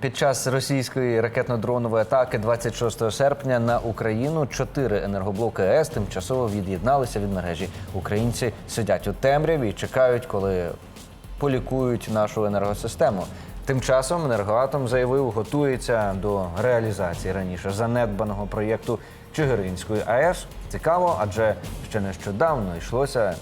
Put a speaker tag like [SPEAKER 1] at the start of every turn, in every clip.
[SPEAKER 1] Під час російської ракетно-дронової атаки 26 серпня на Україну чотири енергоблоки АЕС тимчасово від'єдналися від мережі. Українці сидять у темряві і чекають, коли полікують нашу енергосистему. Тим часом енергоатом заявив, готується до реалізації раніше занедбаного проєкту Чигиринської АЕС. Цікаво, адже ще нещодавно йшлося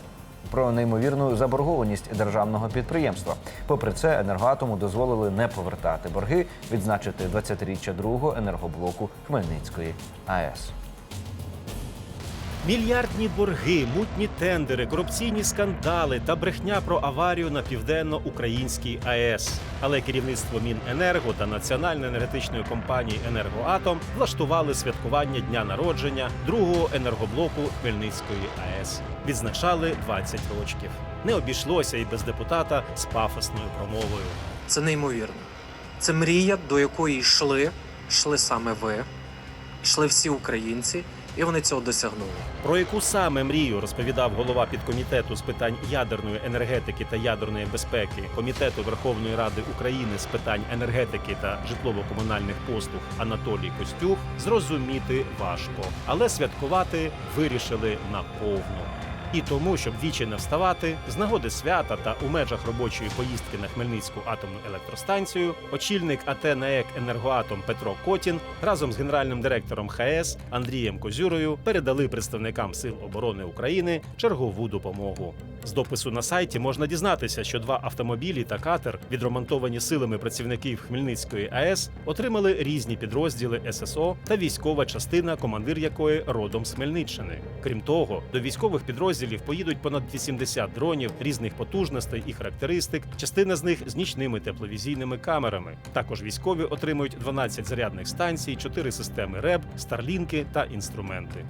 [SPEAKER 1] про неймовірну заборгованість державного підприємства. Попри це, енергоатому дозволили не повертати борги, відзначити 20-річчя другого енергоблоку Хмельницької АЕС.
[SPEAKER 2] Мільярдні борги, мутні тендери, корупційні скандали та брехня про аварію на південно-українській АЕС. Але керівництво Міненерго та Національної енергетичної компанії Енергоатом влаштували святкування дня народження другого енергоблоку Хмельницької АЕС. Відзначали 20 рочків. Не обійшлося і без депутата з пафосною промовою.
[SPEAKER 3] Це неймовірно. Це мрія, до якої йшли, йшли саме ви, йшли всі українці, і вони цього досягнули.
[SPEAKER 2] Про яку саме мрію розповідав голова підкомітету з питань ядерної енергетики та ядерної безпеки Комітету Верховної Ради України з питань енергетики та житлово-комунальних послуг Анатолій Костюх, зрозуміти важко, але святкувати вирішили наповну. І тому, щоб вічі не вставати, з нагоди свята та у межах робочої поїздки на Хмельницьку атомну електростанцію, очільник АТ НАЕК «Енергоатом» Петро Котін разом з генеральним директором ХАЕС Андрієм Козюрою передали представникам Сил оборони України чергову допомогу. З допису на сайті можна дізнатися, що два автомобілі та катер, відремонтовані силами працівників Хмельницької АЕС, отримали різні підрозділи ССО та військова частина, командир якої родом з Хмельниччини. Крім того, до військових підрозділів поїдуть понад 80 дронів різних потужностей і характеристик. Частина з них з нічними тепловізійними камерами. Також військові отримують 12 зарядних станцій, 4 системи РЕБ, старлінки та інструменти.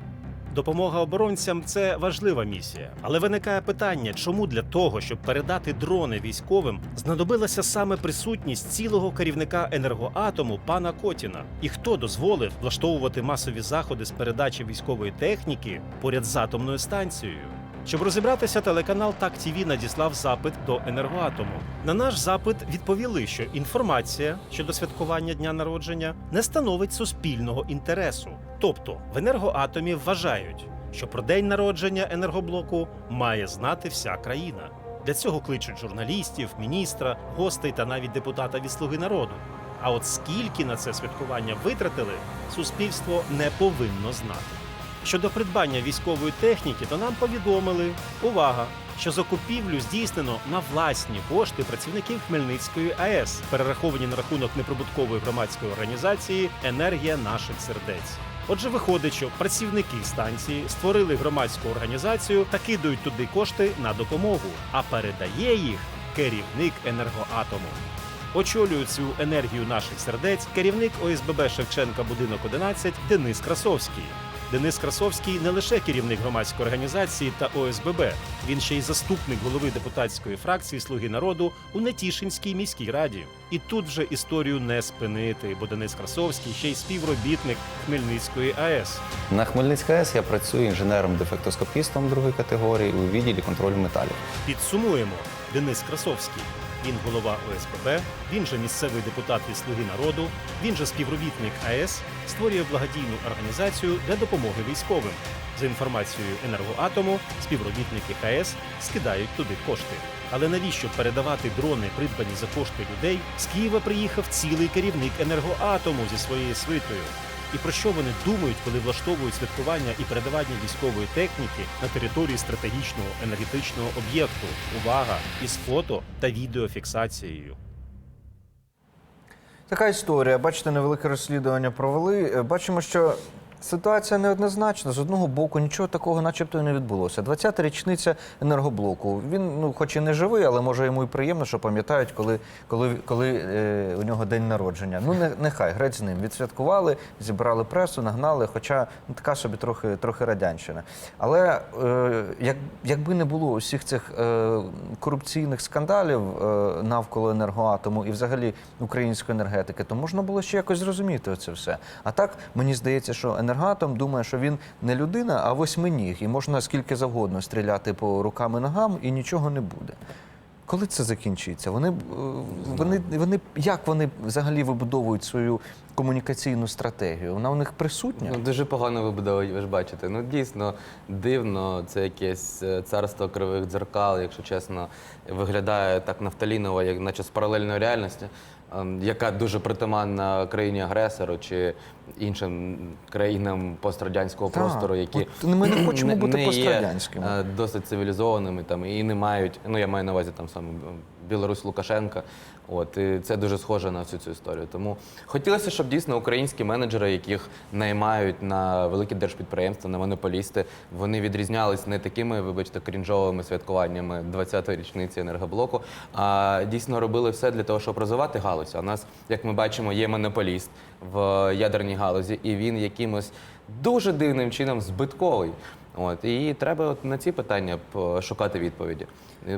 [SPEAKER 2] Допомога оборонцям це важлива місія, але виникає питання, чому для того, щоб передати дрони військовим, знадобилася саме присутність цілого керівника енергоатому пана Котіна, і хто дозволив влаштовувати масові заходи з передачі військової техніки поряд з атомною станцією. Щоб розібратися, телеканал Так ТІВІ надіслав запит до енергоатому. На наш запит відповіли, що інформація щодо святкування дня народження не становить суспільного інтересу. Тобто в енергоатомі вважають, що про день народження енергоблоку має знати вся країна. Для цього кличуть журналістів, міністра, гостей та навіть депутата від Слуги народу. А от скільки на це святкування витратили, суспільство не повинно знати. Щодо придбання військової техніки, то нам повідомили увага, що закупівлю здійснено на власні кошти працівників Хмельницької АЕС, перераховані на рахунок неприбуткової громадської організації Енергія наших сердець. Отже, виходить, що працівники станції створили громадську організацію та кидають туди кошти на допомогу, а передає їх керівник енергоатому. Очолює цю енергію наших сердець керівник ОСББ Шевченка будинок 11 Денис Красовський. Денис Красовський не лише керівник громадської організації та ОСББ, він ще й заступник голови депутатської фракції Слуги народу у Нетішинській міській раді. І тут вже історію не спинити, бо Денис Красовський ще й співробітник Хмельницької АЕС.
[SPEAKER 4] На Хмельницькій АЕС я працюю інженером-дефектоскопістом другої категорії у відділі контролю металів.
[SPEAKER 2] Підсумуємо: Денис Красовський. Він голова ОСББ, він же місцевий депутат від Слуги народу, він же співробітник АЕС, створює благодійну організацію для допомоги військовим. За інформацією енергоатому, співробітники ХАЕС скидають туди кошти. Але навіщо передавати дрони, придбані за кошти людей? З Києва приїхав цілий керівник енергоатому зі своєю свитою. І про що вони думають, коли влаштовують святкування і передавання військової техніки на території стратегічного енергетичного об'єкту? Увага! Із фото та відеофіксацією.
[SPEAKER 1] Така історія. Бачите, невелике розслідування провели. Е, Бачимо, що ситуація неоднозначна. З одного боку, нічого такого, начебто, не відбулося. 20-та річниця енергоблоку. Він, ну, хоч і не живий, але може йому і приємно, що пам'ятають, коли, коли, коли е, у нього день народження. Ну, не, нехай, греть з ним. Відсвяткували, зібрали пресу, нагнали, хоча ну, така собі трохи, трохи радянщина. Але е, як, якби не було усіх цих е, корупційних скандалів е, навколо енергоатому і взагалі української енергетики, то можна було ще якось зрозуміти це все. А так мені здається, що енергоатом думає, що він не людина, а восьминіг, і можна скільки завгодно стріляти по рукам і ногам, і нічого не буде. Коли це закінчиться? Вони, е, вони, вони як вони взагалі вибудовують свою комунікаційну стратегію? Вона у них присутня?
[SPEAKER 5] Ну, дуже погано вибудовують, ви ж бачите. Ну дійсно дивно, це якесь е, царство кривих дзеркал, якщо чесно, виглядає так нафталіново, як наче з паралельної реальності, яка дуже притаманна країні агресору чи іншим країнам пострадянського
[SPEAKER 1] Так,
[SPEAKER 5] простору, які
[SPEAKER 1] от ми не хочемо бути
[SPEAKER 5] є,
[SPEAKER 1] пострадянськими.
[SPEAKER 5] е, досить цивілізованими там і не мають. Ну я маю на увазі там саме Білорусь Лукашенка. От і це дуже схоже на всю цю історію. Тому хотілося, щоб дійсно українські менеджери, яких наймають на великі держпідприємства, на монополісти, вони відрізнялись не такими, вибачте, крінжовими святкуваннями 20-ї річниці енергоблоку, а дійсно робили все для того, щоб розвивати галузь. А у нас, як ми бачимо, є монополіст в ядерній галузі, і він якимось дуже дивним чином збитковий. От і треба от на ці питання шукати відповіді.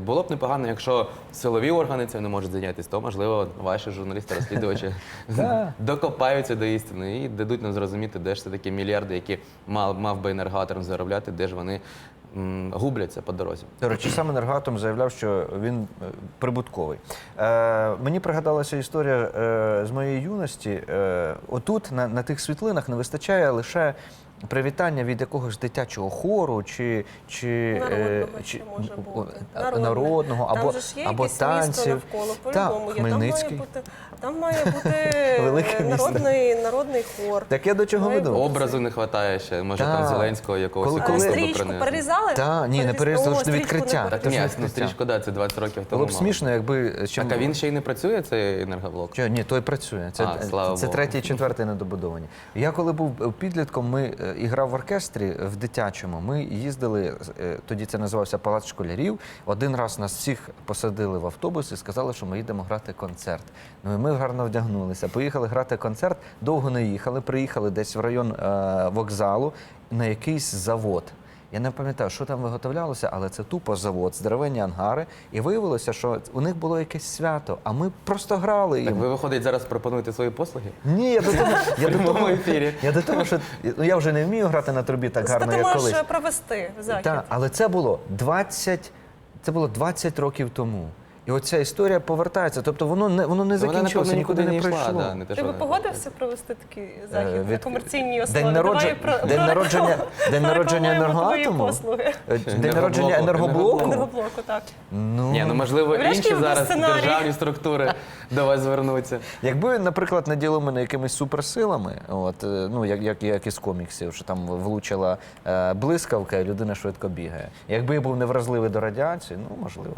[SPEAKER 5] Було б непогано, якщо силові органи цим не можуть зайнятися, то можливо ваші журналісти-розслідувачі докопаються до істини і дадуть нам зрозуміти, де ж все таки мільярди, які мав, мав би енергоатором заробляти, де ж вони губляться по дорозі.
[SPEAKER 1] До речі, сам енергоатом заявляв, що він е, прибутковий. Е, мені пригадалася історія е, з моєї юності. Е, отут, на, на тих світлинах, не вистачає лише привітання від якогось дитячого хору чи, чи,
[SPEAKER 6] Народного
[SPEAKER 1] чи
[SPEAKER 6] може бути.
[SPEAKER 1] а,
[SPEAKER 6] Народне.
[SPEAKER 1] народного
[SPEAKER 6] Там
[SPEAKER 1] або,
[SPEAKER 6] же ж є
[SPEAKER 1] або
[SPEAKER 6] якесь
[SPEAKER 1] танців.
[SPEAKER 6] навколо, по-любому.
[SPEAKER 1] Хмельницький.
[SPEAKER 6] Там має бути, там має бути народний, народний хор.
[SPEAKER 1] Так я до чого веду?
[SPEAKER 5] Образу не вистачає ще, може там Зеленського якогось
[SPEAKER 1] Коли- коли-
[SPEAKER 6] стрічку перерізали?
[SPEAKER 1] Та, ні, не перерізали, ж до відкриття.
[SPEAKER 5] Так ні,
[SPEAKER 1] Це
[SPEAKER 5] ну стрічку, да, це 20 років тому.
[SPEAKER 1] Було б смішно, якби чим
[SPEAKER 5] Так, а він ще й не працює, цей енергоблок?
[SPEAKER 1] Ні, той працює. Це,
[SPEAKER 5] А, слава
[SPEAKER 1] це
[SPEAKER 5] Богу.
[SPEAKER 1] третій і четвертий недобудовані. Я коли був е, підлітком, ми е, і грав в оркестрі в дитячому. Ми їздили, е, тоді це називався Палац школярів. Один раз нас всіх посадили в автобус і сказали, що ми їдемо грати концерт. Ну і ми гарно вдягнулися. Поїхали грати концерт, довго не їхали. Приїхали десь в район е, вокзалу на якийсь завод. Я не пам'ятаю, що там виготовлялося, але це тупо завод, здоровенні ангари. І виявилося, що у них було якесь свято, а ми просто грали
[SPEAKER 5] Так
[SPEAKER 1] їм.
[SPEAKER 5] ви виходить зараз пропонуєте свої послуги?
[SPEAKER 1] Ні, я до того, я до того,
[SPEAKER 5] ефірі.
[SPEAKER 1] я до того, що ну, я вже не вмію грати на трубі так гарно, як
[SPEAKER 6] можеш
[SPEAKER 1] колись.
[SPEAKER 6] провести в захід.
[SPEAKER 1] Так, але це було 20, це було 20 років тому. І оця історія повертається. Тобто воно не воно не закінчилося, нікуди не
[SPEAKER 5] да, те,
[SPEAKER 6] Ти
[SPEAKER 5] що
[SPEAKER 6] би
[SPEAKER 5] вона-
[SPEAKER 6] погодився провести такий
[SPEAKER 1] Е,
[SPEAKER 6] захід на
[SPEAKER 1] від-
[SPEAKER 6] комерційній основі?
[SPEAKER 1] День народження,
[SPEAKER 6] Давай про-
[SPEAKER 1] день
[SPEAKER 6] про-
[SPEAKER 1] народження, день народження
[SPEAKER 6] прорекламуємо твої
[SPEAKER 1] енергоатому.
[SPEAKER 6] послуги.
[SPEAKER 1] Е, День народження енергоблоку.
[SPEAKER 6] Енергоблоку, так.
[SPEAKER 1] Ну,
[SPEAKER 5] Ні, ну можливо,
[SPEAKER 6] Врешті
[SPEAKER 5] інші зараз
[SPEAKER 6] сценарій.
[SPEAKER 5] державні структури до вас звернуться.
[SPEAKER 1] Якби, наприклад, наділив мене якимись суперсилами, от, е, ну, як, як, як із коміксів, що там влучила е, блискавка і людина швидко бігає. Якби я був невразливий до радіації, ну можливо.